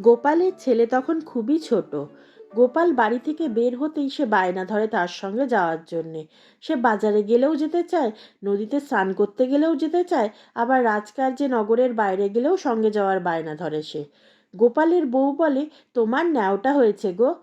গোপালের ছেলে তখন খুবই ছোট। গোপাল বাড়ি থেকে বের হতেই সে বায়না ধরে তার সঙ্গে যাওয়ার জন্যে। সে বাজারে গেলেও যেতে চায়, নদীতে স্নান করতে গেলেও যেতে চায়, আবার রাজকার্যে নগরের বাইরে গেলেও সঙ্গে যাওয়ার বায়না ধরে সে। গোপালের বউ বলে, তোমার ন্যাওটা হয়েছে গো।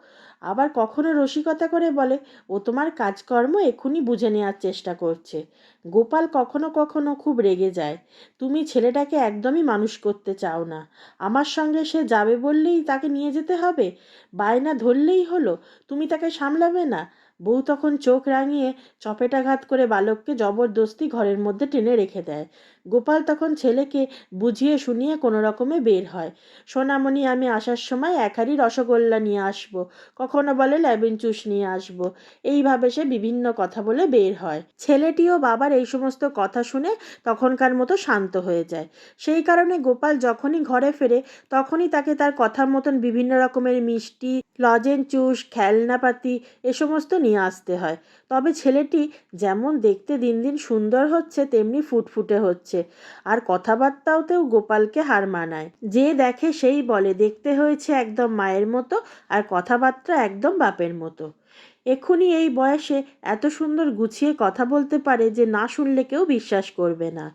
আবার কখনো রসিকতা করে বলে, ও তোমার কাজকর্ম এক্ষুনি বুঝে নেওয়ার চেষ্টা করছে। গোপাল কখনো কখনো খুব রেগে যায়। তুমি ছেলেটাকে একদমই মানুষ করতে চাও না। আমার সঙ্গে সে যাবে বললেই তাকে নিয়ে যেতে হবে? বায়না ধরলেই হলো? তুমি তাকে সামলাবে না? বউ তখন চোখ রাঙিয়ে চপেটাঘাত করে বালককে জবরদস্তি ঘরের মধ্যে টেনে রেখে দেয়। গোপাল তখন ছেলেকে বুঝিয়ে শুনিয়ে কোনো রকমে বের হয়। সোনামণি, আমি আসার সময় এক রসগোল্লা নিয়ে আসব। কখনো বলে ল্যাবিন চুস নিয়ে আসব। এইভাবে সে বিভিন্ন কথা বলে বের হয়। ছেলেটিও বাবার এই সমস্ত কথা শুনে তখনকার মতো শান্ত হয়ে যায়। সেই কারণে গোপাল যখনই ঘরে ফেরে, তখনই তাকে তার কথার মতন বিভিন্ন রকমের মিষ্টি, লজেন চুস খেলনাপাতি এ সমস্ত নিয়ে আসতে হয়। তবে ছেলেটি যেমন দেখতে দিন দিন সুন্দর হচ্ছে, তেমনি ফুটফুটে হচ্ছে। আর কথাবার্তাওতেও গোপালকে হার মানায়। যে দেখে সেই বলে, দেখতে হয়েছে একদম মায়ের মতো আর কথাবার্তা একদম বাপের মতো। এক্ষুনি এই বয়সে এত সুন্দর গুছিয়ে কথা বলতে পারে যে না শুনলে কেউ বিশ্বাস করবে না।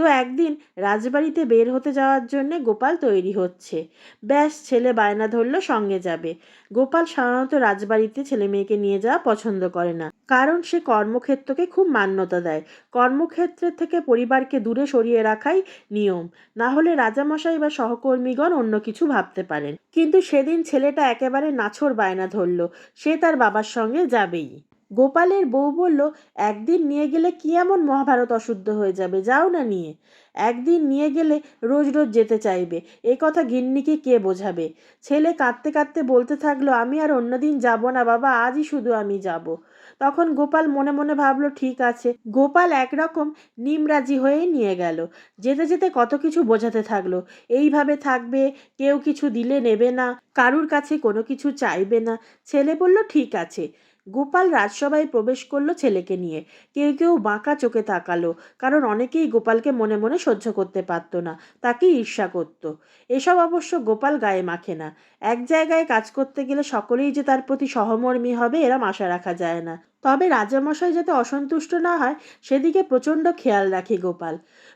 তো একদিন রাজবাড়িতে বের হতে যাওয়ার জন্যে গোপাল তৈরি হচ্ছে। ব্যাস, ছেলে বায়না ধরলো, সঙ্গে যাবে। গোপাল সাধারণত রাজবাড়িতে ছেলে মেয়েকে নিয়ে যাওয়া পছন্দ করে না, কারণ সে কর্মক্ষেত্রকে খুব মান্যতা দেয়। কর্মক্ষেত্রের থেকে পরিবারকে দূরে সরিয়ে রাখাই নিয়ম। না হলে রাজামশাই বা সহকর্মীগণ অন্য কিছু ভাবতে পারেন। কিন্তু সেদিন ছেলেটা একেবারে নাছোড় বায়না ধরল। সে তার বাবার সঙ্গে যাবেই। গোপালের বউ বলল, একদিন নিয়ে গেলে কি এমন মহাভারত অশুদ্ধ হয়ে যাবে? যাও না নিয়ে। একদিন নিয়ে গেলে রোজ রোজ যেতে চাইবে। এ কথা গিন্নিকে কে বোঝাবে? ছেলে কাঁদতে কাঁদতে বলতে থাকল, আমি আর অন্যদিন যাব না বাবা, আজই শুধু আমি যাব। তখন গোপাল মনে মনে ভাবলো, ঠিক আছে। গোপাল একরকম নিমরাজি হয়েই নিয়ে গেল। যেতে যেতে কত কিছু বোঝাতে থাকল। এইভাবে থাকবে, কেউ কিছু দিলে নেবে না, কারুর কাছে কোনো কিছু চাইবে না। ছেলে বলল, ঠিক আছে। গোপাল রাজসভায় প্রবেশ করল ছেলেকে নিয়ে। কেউ কেউ বাঁকা চোখে তাকালো, কারণ অনেকেই গোপালকে মনে মনে সহ্য করতে পারত না তাকে ঈর্ষা করত। এসব অবশ্য গোপাল গায়ে মাখে না। এক জায়গায় কাজ করতে গেলে সকলেই যে তার প্রতি সহমর্মী হবে, এরম আশা রাখা যায় না। তবে রাজামশাই যাতে অসন্তুষ্ট না হয়, সেদিকে প্রচণ্ড খেয়াল রাখে গোপাল।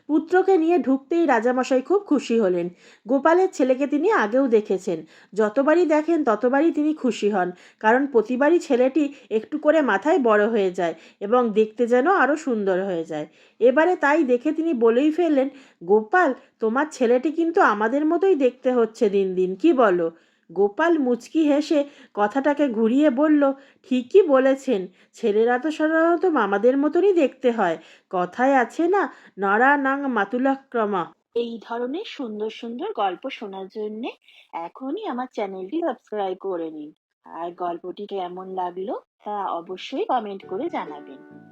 পুত্রকে নিয়ে ঢুকতেই রাজামশাই খুব খুশি হলেন। গোপালের ছেলেকে তিনি আগেও দেখেছেন। যতবারই দেখেন, ততবারই তিনি খুশি হন, কারণ প্রতিবারই ছেলেটি একটু করে মাথায় বড় হয়ে যায় এবং দেখতে যেন আরও সুন্দর হয়ে যায়। এবারে তাই দেখে তিনি বলেই ফেললেন, গোপাল, তোমার ছেলেটি কিন্তু আমাদের মতোই দেখতে হচ্ছে দিন দিন, কি বলো? গোপাল মুচকি হেসে কথাটাকে ঘুরিয়ে বলল, ঠিকই বলেছেন, ছেলেরা তো সাধারণত মামাদের মতনই দেখতে হয়। কথায় আছে না নরা নাং মাতুলাক্রমা। এই ধরনের সুন্দর সুন্দর গল্প শোনার জন্যে এখনই আমার চ্যানেলটি সাবস্ক্রাইব করে নিন। আর গল্পটি কেমন লাগল তা অবশ্যই কমেন্ট করে জানাবেন।